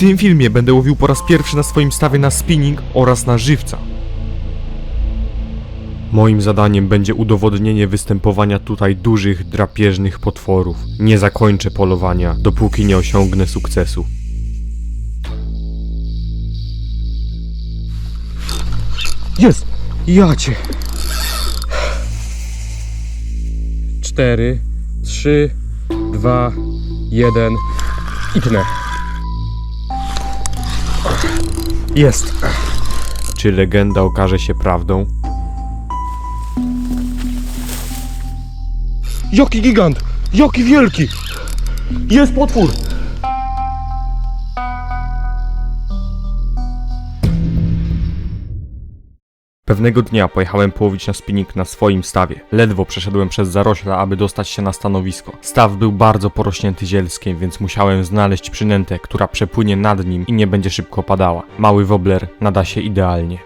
tym filmie będę łowił po raz pierwszy na swoim stawie na spinning oraz na żywca. Moim zadaniem będzie udowodnienie występowania tutaj dużych, drapieżnych potworów. Nie zakończę polowania, dopóki nie osiągnę sukcesu. Jest! Jacie! Cztery, trzy, dwa, jeden i tnę. Jest! Czy legenda okaże się prawdą? Jaki gigant! Jaki wielki! Jest potwór! Pewnego dnia pojechałem połowić na spinning na swoim stawie. Ledwo przeszedłem przez zarośla, aby dostać się na stanowisko. Staw był bardzo porośnięty zielskiem, więc musiałem znaleźć przynętę, która przepłynie nad nim i nie będzie szybko padała. Mały wobler nada się idealnie.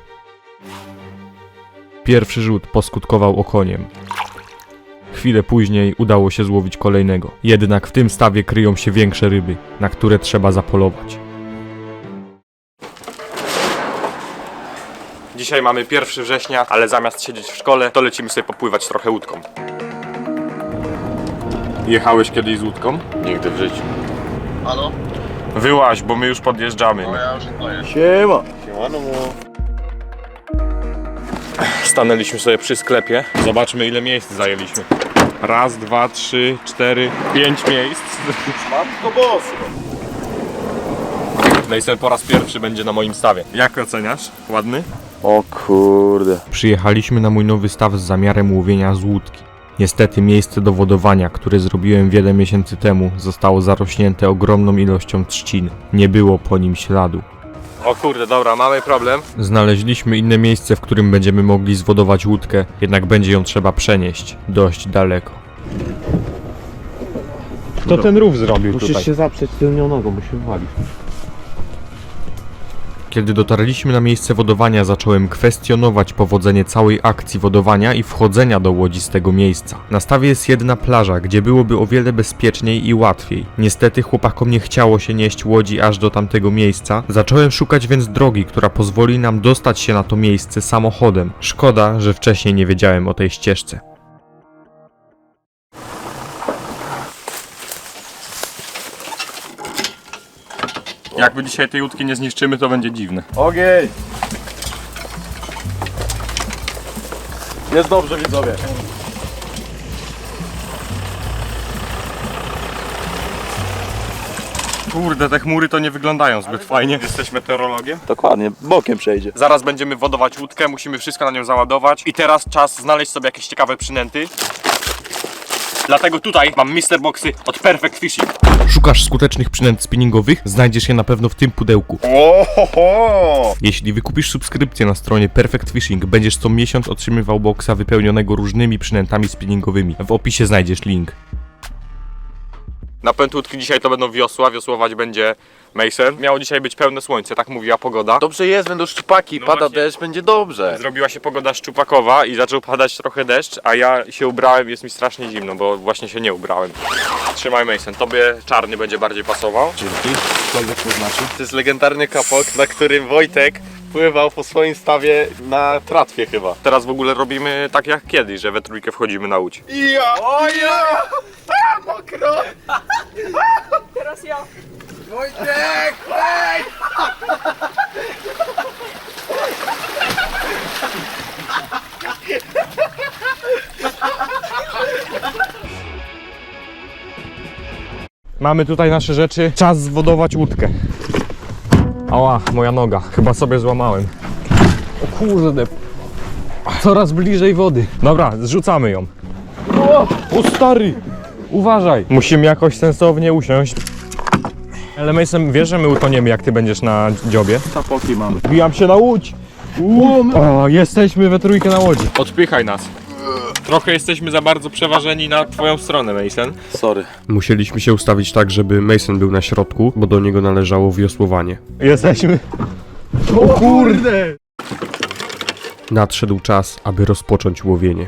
Pierwszy rzut poskutkował okoniem. Chwilę później udało się złowić kolejnego. Jednak w tym stawie kryją się większe ryby, na które trzeba zapolować. Dzisiaj mamy 1 września, ale zamiast siedzieć w szkole, to lecimy sobie popływać trochę łódką. Jechałeś kiedyś z łódką? Nigdy w życiu. Halo? Wyłaź, bo my już podjeżdżamy. No ja już stoję. Siema. Siemano. Stanęliśmy sobie przy sklepie. Zobaczmy ile miejsc zajęliśmy. Raz, dwa, trzy, cztery, pięć miejsc. Matko bosu. Mason po raz pierwszy będzie na moim stawie. Jak oceniasz? Ładny? O kurde. Przyjechaliśmy na mój nowy staw z zamiarem łowienia z łódki. Niestety miejsce do wodowania, które zrobiłem wiele miesięcy temu, zostało zarośnięte ogromną ilością trzcin. Nie było po nim śladu. O kurde, dobra, mamy problem. Znaleźliśmy inne miejsce, w którym będziemy mogli zwodować łódkę, jednak będzie ją trzeba przenieść dość daleko. Kto ten rów zrobił Musisz się zaprzeć tylnią nogą, bo się wali. Kiedy dotarliśmy na miejsce wodowania, zacząłem kwestionować powodzenie całej akcji wodowania i wchodzenia do łodzi z tego miejsca. Na stawie jest jedna plaża, gdzie byłoby o wiele bezpieczniej i łatwiej. Niestety chłopakom nie chciało się nieść łodzi aż do tamtego miejsca. Zacząłem szukać więc drogi, która pozwoli nam dostać się na to miejsce samochodem. Szkoda, że wcześniej nie wiedziałem o tej ścieżce. Jakby dzisiaj tej łódki nie zniszczymy, to będzie dziwne. Ogień. Jest dobrze widzowie. Kurde, te chmury to nie wyglądają zbyt fajnie. Jesteś meteorologiem? Dokładnie, bokiem przejdzie. Zaraz będziemy wodować łódkę, musimy wszystko na nią załadować. I teraz czas znaleźć sobie jakieś ciekawe przynęty. Dlatego tutaj mam Mister Boxy od Perfect Fishing. Szukasz skutecznych przynęt spinningowych? Znajdziesz je na pewno w tym pudełku. Ohoho! Jeśli wykupisz subskrypcję na stronie Perfect Fishing, będziesz co miesiąc otrzymywał boxa wypełnionego różnymi przynętami spinningowymi. W opisie znajdziesz link. Napęd łódki dzisiaj to będą wiosła, wiosłować będzie Mason. Miało dzisiaj być pełne słońce, tak mówiła pogoda. Dobrze jest, będą szczupaki, No pada właśnie. deszcz, będzie dobrze. Zrobiła się pogoda szczupakowa i zaczął padać trochę deszcz, a ja się ubrałem, jest mi strasznie zimno, bo właśnie się nie ubrałem. Trzymaj Mason, tobie czarny będzie bardziej pasował. Dzięki. Cokolwiek to znaczy. To jest legendarny kapok, na którym Wojtek pływał po swoim stawie na tratwie chyba. Teraz w ogóle robimy tak jak kiedyś, że we trójkę wchodzimy na łódź. Ja! O ja! Mokro! Teraz ja. Wojtek! Ej! Mamy tutaj nasze rzeczy, czas zwodować łódkę. Ała, moja noga, chyba sobie złamałem. O kurde, coraz bliżej wody. Dobra, zrzucamy ją. O stary, uważaj. Musimy jakoś sensownie usiąść. Ale Mason, wiesz, że my utoniemy jak ty będziesz na dziobie? Tapoki mamy. Wbijam się na łódź. O, jesteśmy we trójkę na łodzi. Odpychaj nas. Trochę jesteśmy za bardzo przeważeni na twoją stronę, Mason. Sorry. Musieliśmy się ustawić tak, żeby Mason był na środku, bo do niego należało wiosłowanie. Jesteśmy. O kurde! Nadszedł czas, aby rozpocząć łowienie.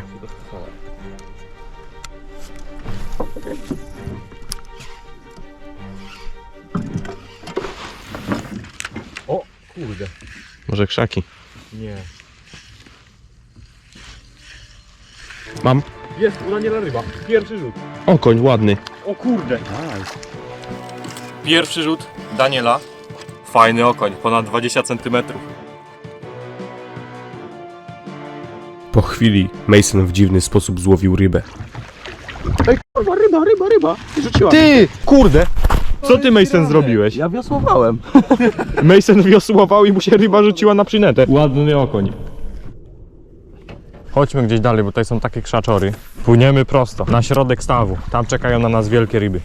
Kurde. Może krzaki. Nie. Mam. Jest, udaniela ryba. Pierwszy rzut. Okoń ładny. O kurde. Pierwszy rzut Daniela. Fajny okoń, ponad 20 cm. Po chwili Mason w dziwny sposób złowił rybę. Ryba, ryba, ryba. Rzuciła. Ty! Kurde! Co ty Mason zrobiłeś? Ja wiosłowałem. Mason wiosłował i mu się ryba rzuciła na przynętę. Ładny okoń. Chodźmy gdzieś dalej, bo tutaj są takie krzaczory. Płyniemy prosto, na środek stawu. Tam czekają na nas wielkie ryby.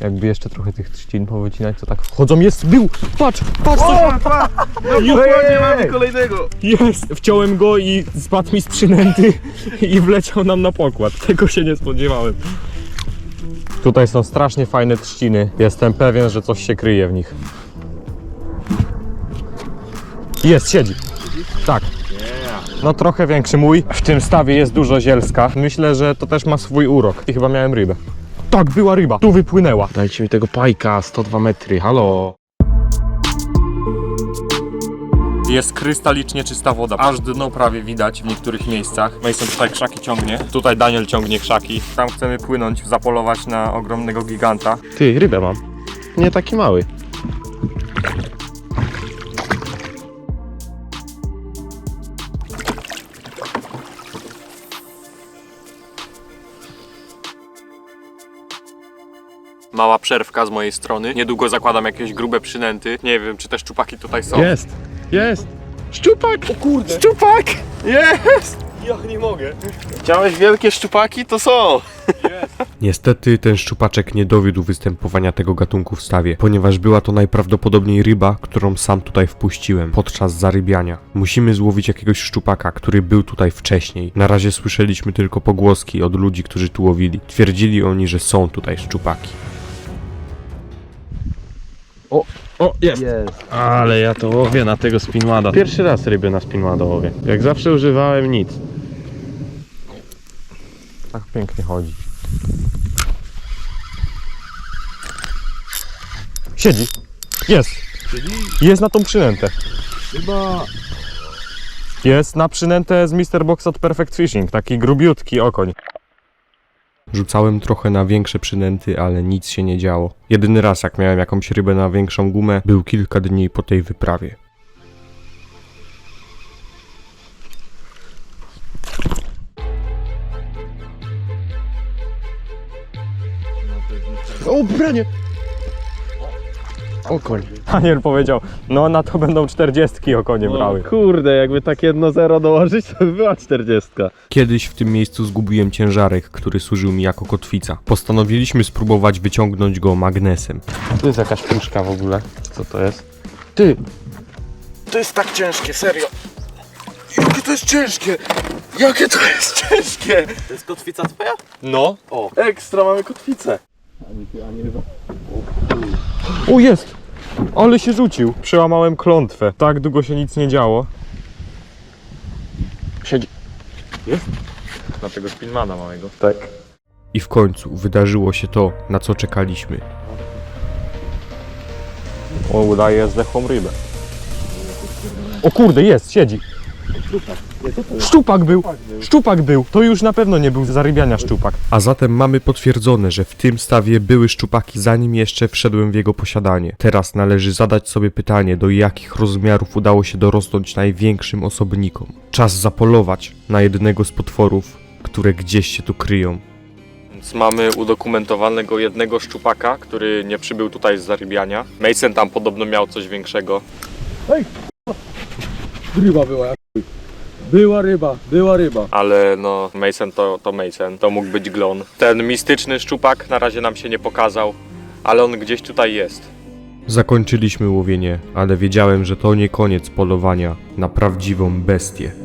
Jakby jeszcze trochę tych trzcin powycinać, to tak wchodzą. Jest, był! Patrz, patrz! co- Dokładnie mamy kolejnego. Jest! Wciąłem go i spadł mi z przynęty i wleciał nam na pokład. Tego się nie spodziewałem. Tutaj są strasznie fajne trzciny. Jestem pewien, że coś się kryje w nich. Jest, siedzi. Tak. No trochę większy mój. W tym stawie jest dużo zielska. Myślę, że to też ma swój urok. I chyba miałem rybę. Tak, była ryba. Tu wypłynęła. Dajcie mi tego pajka, 102 metry, halo. Jest krystalicznie czysta woda. Aż dno prawie widać w niektórych miejscach. Mason tutaj krzaki ciągnie. Tutaj Daniel ciągnie krzaki. Tam chcemy płynąć, zapolować na ogromnego giganta. Ty, rybę mam. Nie taki mały. Mała przerwka z mojej strony. Niedługo zakładam jakieś grube przynęty. Nie wiem, czy te szczupaki tutaj są. Jest, jest. Szczupak! O kurde! Szczupak! Jest! Ja nie mogę. Chciałeś wielkie szczupaki? To są. Niestety ten szczupaczek nie dowiódł występowania tego gatunku w stawie, ponieważ była to najprawdopodobniej ryba, którą sam tutaj wpuściłem podczas zarybiania. Musimy złowić jakiegoś szczupaka, który był tutaj wcześniej. Na razie słyszeliśmy tylko pogłoski od ludzi, którzy tu łowili. Twierdzili oni, że są tutaj szczupaki. O, jest! Jest. Ale ja to łowię na tego spinmada. Pierwszy raz ryby na spinmada łowię. Jak zawsze używałem nic. Tak pięknie chodzi. Siedzi. Jest. Jest na tą przynętę. Chyba. Jest na przynętę z Mr. Box od Perfect Fishing. Taki grubiutki okoń. Rzucałem trochę na większe przynęty, ale nic się nie działo. Jedyny raz, jak miałem jakąś rybę na większą gumę, był kilka dni po tej wyprawie. O, branie! Okoń. Daniel powiedział, no na to będą czterdziestki okonie brały. Kurde, jakby tak jedno zero dołożyć, to by była czterdziestka. Kiedyś w tym miejscu zgubiłem ciężarek, który służył mi jako kotwica. Postanowiliśmy spróbować wyciągnąć go magnesem. Tu jest jakaś puszka w ogóle. Co to jest? Ty! To jest tak ciężkie, serio. Jakie to jest ciężkie! Jakie to jest ciężkie! To jest kotwica twoja? No. O, ekstra mamy kotwicę. O, jest! Ale się rzucił. Przełamałem klątwę. Tak długo się nic nie działo. Siedzi. Jest? Na tego spinmana małego. Tak. I w końcu wydarzyło się to, na co czekaliśmy. O, udaje zdechłą rybę. O kurde, jest, siedzi. Szczupak był! Szczupak był! To już na pewno nie był z zarybiania szczupak. A zatem mamy potwierdzone, że w tym stawie były szczupaki zanim jeszcze wszedłem w jego posiadanie. Teraz należy zadać sobie pytanie, do jakich rozmiarów udało się dorosnąć największym osobnikom. Czas zapolować na jednego z potworów, które gdzieś się tu kryją. Więc mamy udokumentowanego jednego szczupaka, który nie przybył tutaj z zarybiania. Mason tam podobno miał coś większego. Ryba była jak. Była ryba, była ryba. Ale no, Mason to, to Mason, to mógł być glon. Ten mistyczny szczupak na razie nam się nie pokazał, ale on gdzieś tutaj jest. Zakończyliśmy łowienie, ale wiedziałem, że to nie koniec polowania na prawdziwą bestię.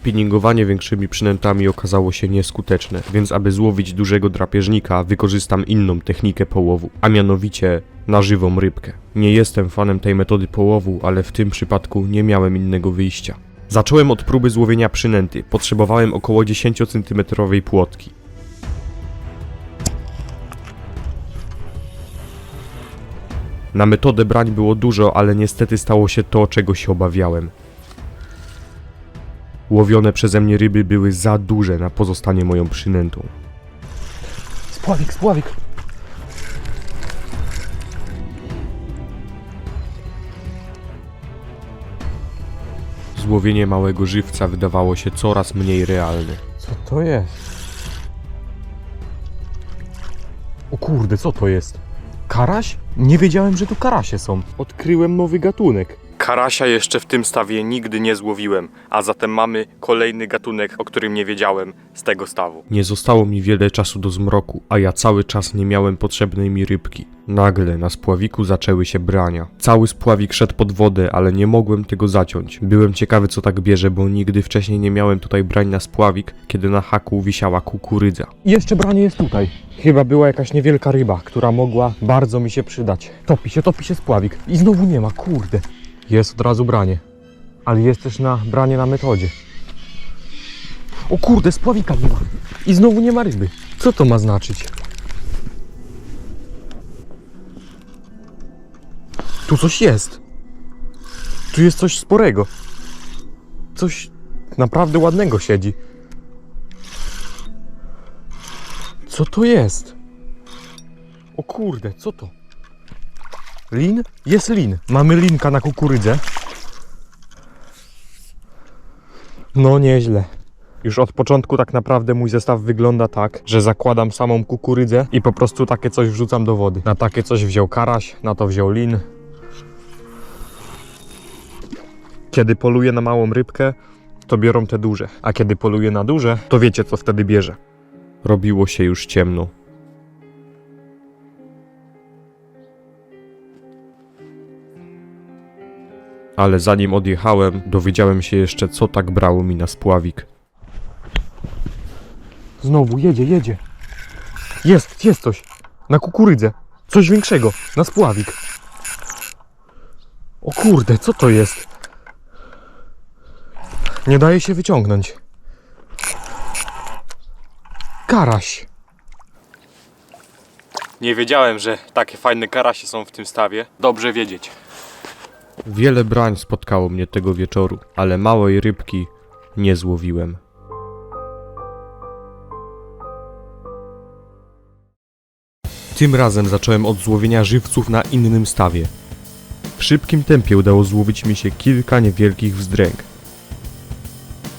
Spinningowanie większymi przynętami okazało się nieskuteczne, więc aby złowić dużego drapieżnika, wykorzystam inną technikę połowu, a mianowicie na żywą rybkę. Nie jestem fanem tej metody połowu, ale w tym przypadku nie miałem innego wyjścia. Zacząłem od próby złowienia przynęty. Potrzebowałem około 10 cm płotki. Na metodę brań było dużo, ale niestety stało się to, czego się obawiałem. Łowione przeze mnie ryby były za duże na pozostanie moją przynętą. Spławik, spławik. Złowienie małego żywca wydawało się coraz mniej realne. Co to jest? O kurde, co to jest? Karaś? Nie wiedziałem, że tu karasie są. Odkryłem nowy gatunek. Karasia jeszcze w tym stawie nigdy nie złowiłem, a zatem mamy kolejny gatunek, o którym nie wiedziałem z tego stawu. Nie zostało mi wiele czasu do zmroku, a ja cały czas nie miałem potrzebnej mi rybki. Nagle na spławiku zaczęły się brania. Cały spławik szedł pod wodę, ale nie mogłem tego zaciąć. Byłem ciekawy co tak bierze, bo nigdy wcześniej nie miałem tutaj brań na spławik, kiedy na haku wisiała kukurydza. I jeszcze branie jest tutaj. Chyba była jakaś niewielka ryba, która mogła bardzo mi się przydać. Topi się, topi się spławik. I znowu nie ma, kurde. Jest od razu branie. Ale jest też na branie na metodzie. O kurde, spławika nie ma. I znowu nie ma ryby. Co to ma znaczyć? Tu coś jest. Tu jest coś sporego. Coś naprawdę ładnego siedzi. Co to jest? O kurde, co to? Lin? Jest lin. Mamy linka na kukurydzę. No nieźle. Już od początku tak naprawdę mój zestaw wygląda tak, że zakładam samą kukurydzę i po prostu takie coś wrzucam do wody. Na takie coś wziął karaś, na to wziął lin. Kiedy poluję na małą rybkę, to biorą te duże. A kiedy poluję na duże, to wiecie co wtedy bierze. Robiło się już ciemno. Ale zanim odjechałem, dowiedziałem się jeszcze, co tak brało mi na spławik. Znowu jedzie, jedzie. Jest, jest coś. Na kukurydzę. Coś większego. Na spławik. O kurde, co to jest? Nie daje się wyciągnąć. Karaś. Nie wiedziałem, że takie fajne karasie są w tym stawie. Dobrze wiedzieć. Wiele brań spotkało mnie tego wieczoru, ale małej rybki nie złowiłem. Tym razem zacząłem od złowienia żywców na innym stawie. W szybkim tempie udało złowić mi się kilka niewielkich wzdręg,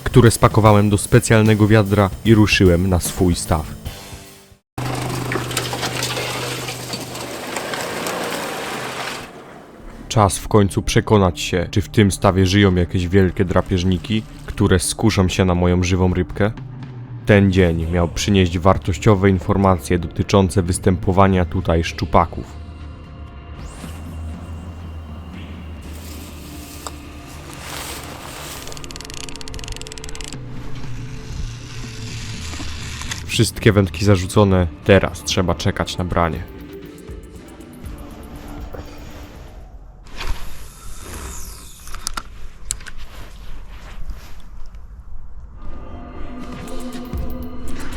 które spakowałem do specjalnego wiadra i ruszyłem na swój staw. Czas w końcu przekonać się, czy w tym stawie żyją jakieś wielkie drapieżniki, które skuszą się na moją żywą rybkę. Ten dzień miał przynieść wartościowe informacje dotyczące występowania tutaj szczupaków. Wszystkie wędki zarzucone, teraz trzeba czekać na branie.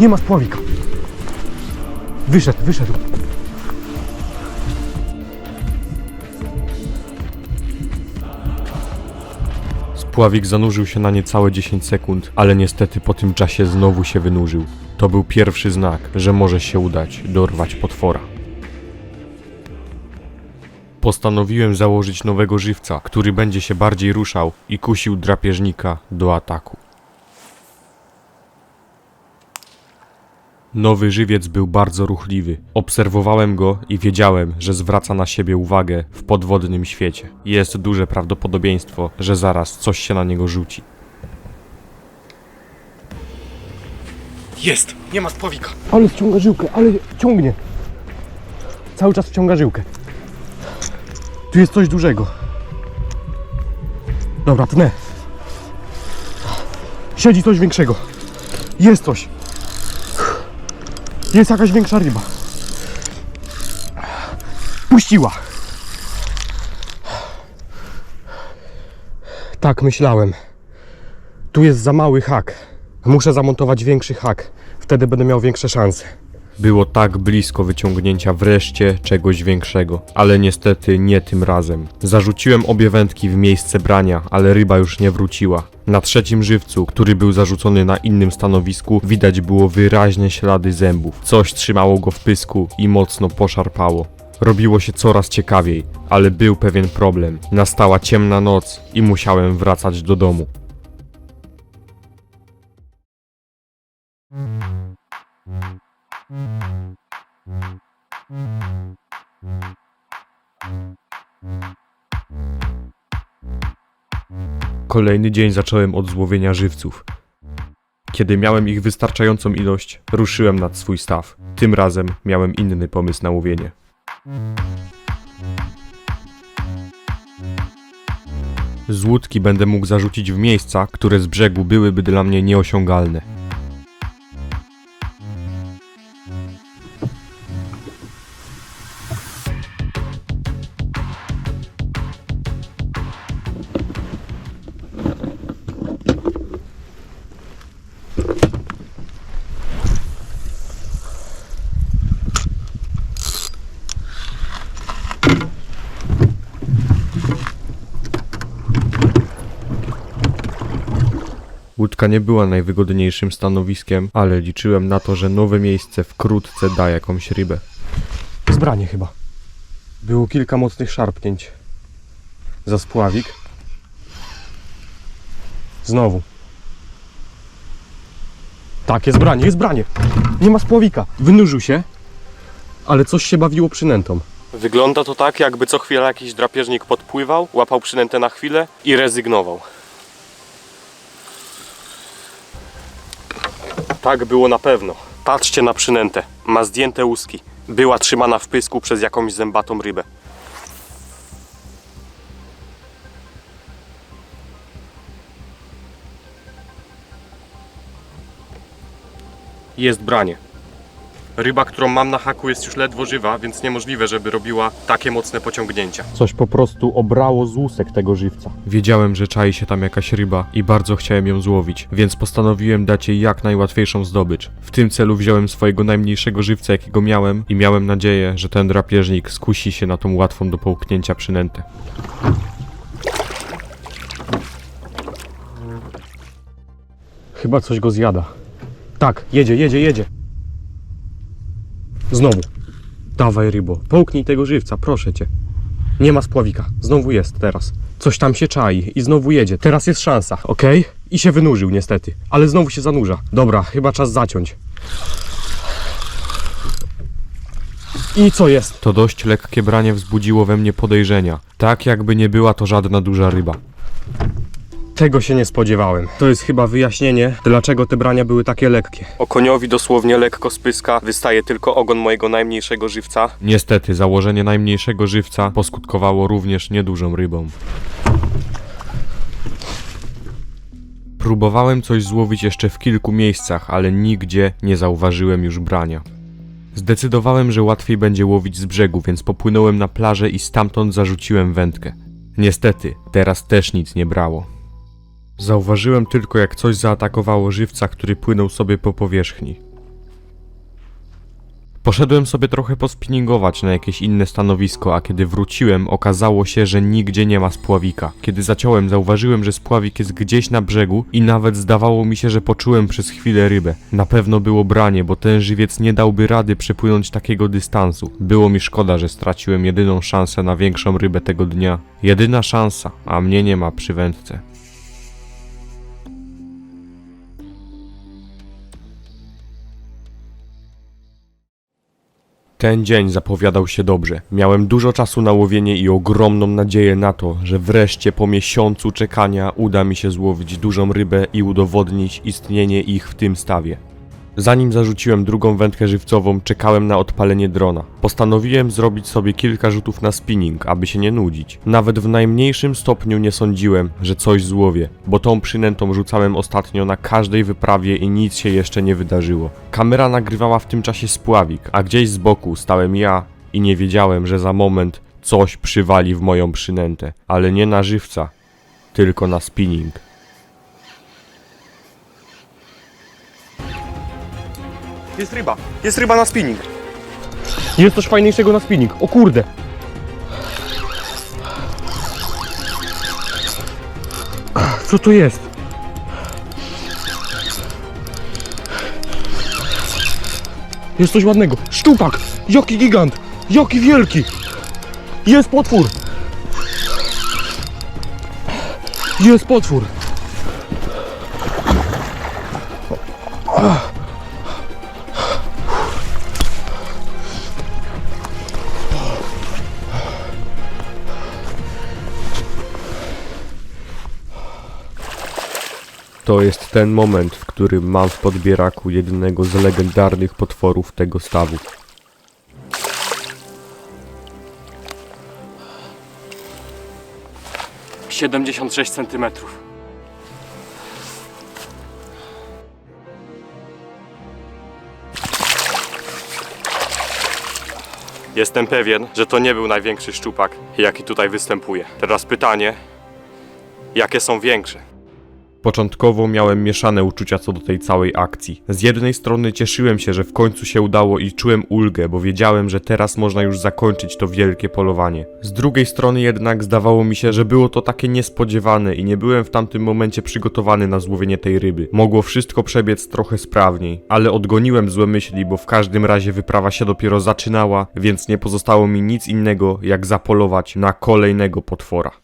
Nie ma spławika. Wyszedł, wyszedł. Spławik zanurzył się na niecałe 10 sekund, ale niestety po tym czasie znowu się wynurzył. To był pierwszy znak, że może się udać dorwać potwora. Postanowiłem założyć nowego żywca, który będzie się bardziej ruszał i kusił drapieżnika do ataku. Nowy żywiec był bardzo ruchliwy. Obserwowałem go i wiedziałem, że zwraca na siebie uwagę w podwodnym świecie. Jest duże prawdopodobieństwo, że zaraz coś się na niego rzuci. Jest! Nie ma spławika! Ale wciąga żyłkę, ale ciągnie. Cały czas wciąga żyłkę. Tu jest coś dużego. Dobra, tnę. Siedzi coś większego. Jest coś. Jest jakaś większa ryba. Puściła. Tak myślałem. Tu jest za mały hak. Muszę zamontować większy hak. Wtedy będę miał większe szanse. Było tak blisko wyciągnięcia wreszcie czegoś większego, ale niestety nie tym razem. Zarzuciłem obie wędki w miejsce brania, ale ryba już nie wróciła. Na trzecim żywcu, który był zarzucony na innym stanowisku, widać było wyraźne ślady zębów. Coś trzymało go w pysku i mocno poszarpało. Robiło się coraz ciekawiej, ale był pewien problem. Nastała ciemna noc i musiałem wracać do domu. Kolejny dzień zacząłem od złowienia żywców. Kiedy miałem ich wystarczającą ilość, ruszyłem nad swój staw. Tym razem miałem inny pomysł na łowienie. Z łódki będę mógł zarzucić w miejsca, które z brzegu byłyby dla mnie nieosiągalne. Łódka nie była najwygodniejszym stanowiskiem, ale liczyłem na to, że nowe miejsce wkrótce da jakąś rybę. Zbranie chyba. Było kilka mocnych szarpnięć. Za spławik. Znowu. Tak, jest branie, jest branie. Nie ma spławika. Wynurzył się, ale coś się bawiło przynętą. Wygląda to tak, jakby co chwila jakiś drapieżnik podpływał, łapał przynętę na chwilę i rezygnował. Tak było na pewno. Patrzcie na przynętę. Ma zdjęte łuski. Była trzymana w pysku przez jakąś zębatą rybę. Jest branie. Ryba, którą mam na haku jest już ledwo żywa, więc niemożliwe, żeby robiła takie mocne pociągnięcia. Coś po prostu obrało z łusek tego żywca. Wiedziałem, że czai się tam jakaś ryba i bardzo chciałem ją złowić, więc postanowiłem dać jej jak najłatwiejszą zdobycz. W tym celu wziąłem swojego najmniejszego żywca, jakiego miałem i miałem nadzieję, że ten drapieżnik skusi się na tą łatwą do połknięcia przynętę. Chyba coś go zjada. Tak, jedzie, jedzie, jedzie. Znowu. Dawaj rybo, połknij tego żywca, proszę cię. Nie ma spławika, znowu jest teraz. Coś tam się czai i znowu jedzie. Teraz jest szansa, ok? I się wynurzył niestety, ale znowu się zanurza. Dobra, chyba czas zaciąć. I co jest? To dość lekkie branie wzbudziło we mnie podejrzenia, tak jakby nie była to żadna duża ryba. Tego się nie spodziewałem. To jest chyba wyjaśnienie, dlaczego te brania były takie lekkie. Okoniowi dosłownie lekko z pyska wystaje tylko ogon mojego najmniejszego żywca. Niestety, założenie najmniejszego żywca poskutkowało również niedużą rybą. Próbowałem coś złowić jeszcze w kilku miejscach, ale nigdzie nie zauważyłem już brania. Zdecydowałem, że łatwiej będzie łowić z brzegu, więc popłynąłem na plażę i stamtąd zarzuciłem wędkę. Niestety, teraz też nic nie brało. Zauważyłem tylko, jak coś zaatakowało żywca, który płynął sobie po powierzchni. Poszedłem sobie trochę pospinningować na jakieś inne stanowisko, a kiedy wróciłem, okazało się, że nigdzie nie ma spławika. Kiedy zaciąłem, zauważyłem, że spławik jest gdzieś na brzegu i nawet zdawało mi się, że poczułem przez chwilę rybę. Na pewno było branie, bo ten żywiec nie dałby rady przepłynąć takiego dystansu. Było mi szkoda, że straciłem jedyną szansę na większą rybę tego dnia. Jedyna szansa, a mnie nie ma przy wędce. Ten dzień zapowiadał się dobrze. Miałem dużo czasu na łowienie i ogromną nadzieję na to, że wreszcie po miesiącu czekania uda mi się złowić dużą rybę i udowodnić istnienie ich w tym stawie. Zanim zarzuciłem drugą wędkę żywcową, czekałem na odpalenie drona. Postanowiłem zrobić sobie kilka rzutów na spinning, aby się nie nudzić. Nawet w najmniejszym stopniu nie sądziłem, że coś złowię, bo tą przynętą rzucałem ostatnio na każdej wyprawie i nic się jeszcze nie wydarzyło. Kamera nagrywała w tym czasie spławik, a gdzieś z boku stałem ja i nie wiedziałem, że za moment coś przywali w moją przynętę, ale nie na żywca, tylko na spinning. Jest ryba. Jest ryba na spinning. Jest coś fajniejszego na spinning. O kurde. Co to jest? Jest coś ładnego. Szczupak! Jaki gigant! Jaki wielki! Jest potwór! Jest potwór! To jest ten moment, w którym mam w podbieraku jednego z legendarnych potworów tego stawu. Siedemdziesiąt sześć centymetrów. Jestem pewien, że to nie był największy szczupak, jaki tutaj występuje. Teraz pytanie, jakie są większe? Początkowo miałem mieszane uczucia co do tej całej akcji. Z jednej strony cieszyłem się, że w końcu się udało i czułem ulgę, bo wiedziałem, że teraz można już zakończyć to wielkie polowanie. Z drugiej strony jednak zdawało mi się, że było to takie niespodziewane i nie byłem w tamtym momencie przygotowany na złowienie tej ryby. Mogło wszystko przebiec trochę sprawniej, ale odgoniłem złe myśli, bo w każdym razie wyprawa się dopiero zaczynała, więc nie pozostało mi nic innego jak zapolować na kolejnego potwora.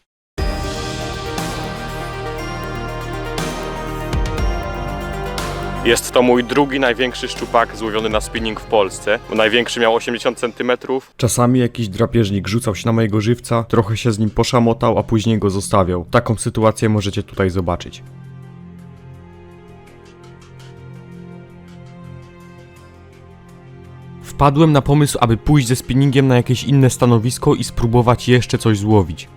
Jest to mój drugi największy szczupak złowiony na spinning w Polsce. Największy miał 80 cm. Czasami jakiś drapieżnik rzucał się na mojego żywca, trochę się z nim poszamotał, a później go zostawiał. Taką sytuację możecie tutaj zobaczyć. Wpadłem na pomysł, aby pójść ze spinningiem na jakieś inne stanowisko i spróbować jeszcze coś złowić.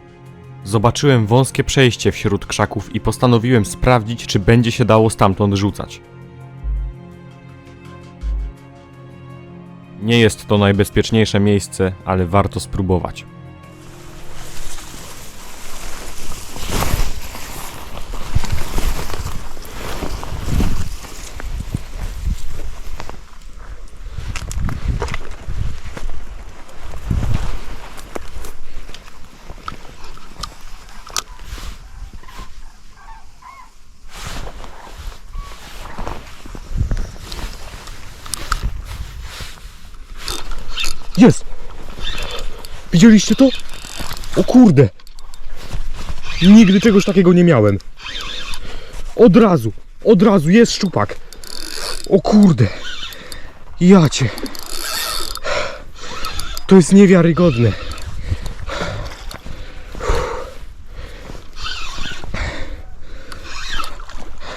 Zobaczyłem wąskie przejście wśród krzaków i postanowiłem sprawdzić, czy będzie się dało stamtąd rzucać. Nie jest to najbezpieczniejsze miejsce, ale warto spróbować. Jest! Widzieliście to? O kurde! Nigdy czegoś takiego nie miałem. Od razu, od razu jest szczupak. O kurde! Jacie! To jest niewiarygodne.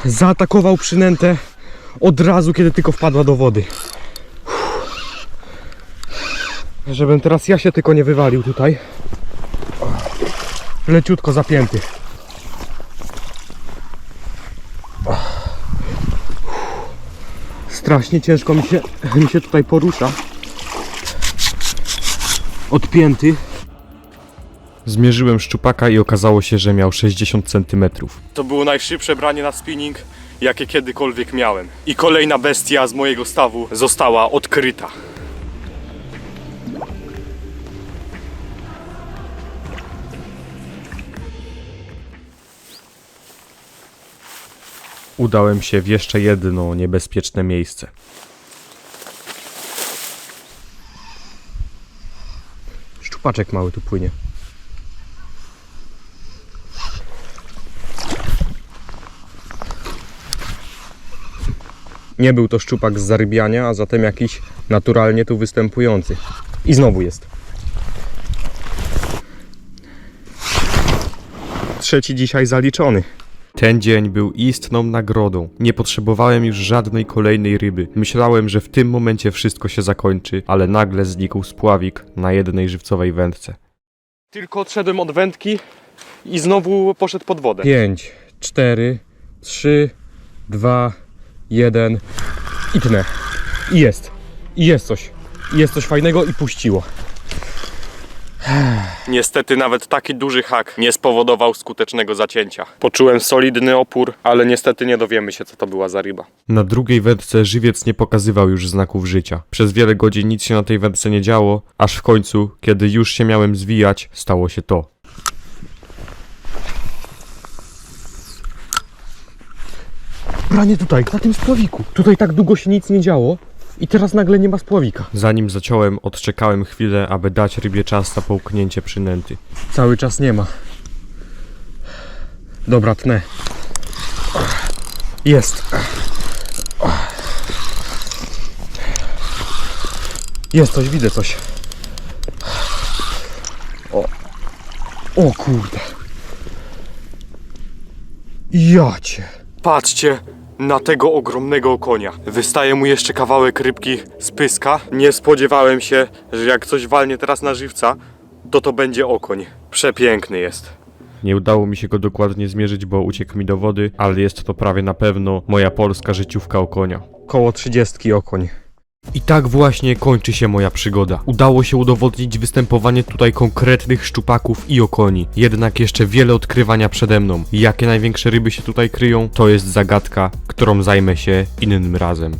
Zaatakował przynętę od razu, kiedy tylko wpadła do wody. Żebym teraz ja się tylko nie wywalił tutaj. Leciutko zapięty. Strasznie ciężko mi się, mi się tutaj porusza. Odpięty. Zmierzyłem szczupaka i okazało się, że miał 60 cm. To było najszybsze branie na spinning, jakie kiedykolwiek miałem. I kolejna bestia z mojego stawu została odkryta. Udałem się w jeszcze jedno niebezpieczne miejsce. Szczupaczek mały tu płynie. Nie był to szczupak z zarybiania, a zatem jakiś naturalnie tu występujący. I znowu jest. Trzeci dzisiaj zaliczony. Ten dzień był istną nagrodą. Nie potrzebowałem już żadnej kolejnej ryby. Myślałem, że w tym momencie wszystko się zakończy, ale nagle znikł spławik na jednej żywcowej wędce. Tylko odszedłem od wędki i znowu poszedł pod wodę. 5, 4, 3, 2, 1 I tnę. I jest. I jest coś. I jest coś fajnego i puściło. Niestety nawet taki duży hak nie spowodował skutecznego zacięcia. Poczułem solidny opór, ale niestety nie dowiemy się, co to była za ryba. Na drugiej wędce żywiec nie pokazywał już znaków życia. Przez wiele godzin nic się na tej wędce nie działo, aż w końcu, kiedy już się miałem zwijać, stało się to. Branie tutaj, na tym spławiku. Tutaj tak długo się nic nie działo i teraz nagle nie ma spławika. Zanim zaciąłem, odczekałem chwilę, aby dać rybie czas na połknięcie przynęty. Cały czas nie ma. Dobra, tnę. Jest. Jest coś, widzę coś. O. O kurde. Jacie. Patrzcie na tego ogromnego konia. Wystaje mu jeszcze kawałek rybki z pyska. Nie spodziewałem się, że jak coś walnie teraz na żywca, to to będzie okoń. Przepiękny jest. Nie udało mi się go dokładnie zmierzyć, bo uciekł mi do wody, ale jest to prawie na pewno moja polska życiówka o konia. Koło trzydziestki okoń. I tak właśnie kończy się moja przygoda. Udało się udowodnić występowanie tutaj konkretnych szczupaków i okoni. Jednak jeszcze wiele odkrywania przede mną. Jakie największe ryby się tutaj kryją, to jest zagadka, którą zajmę się innym razem.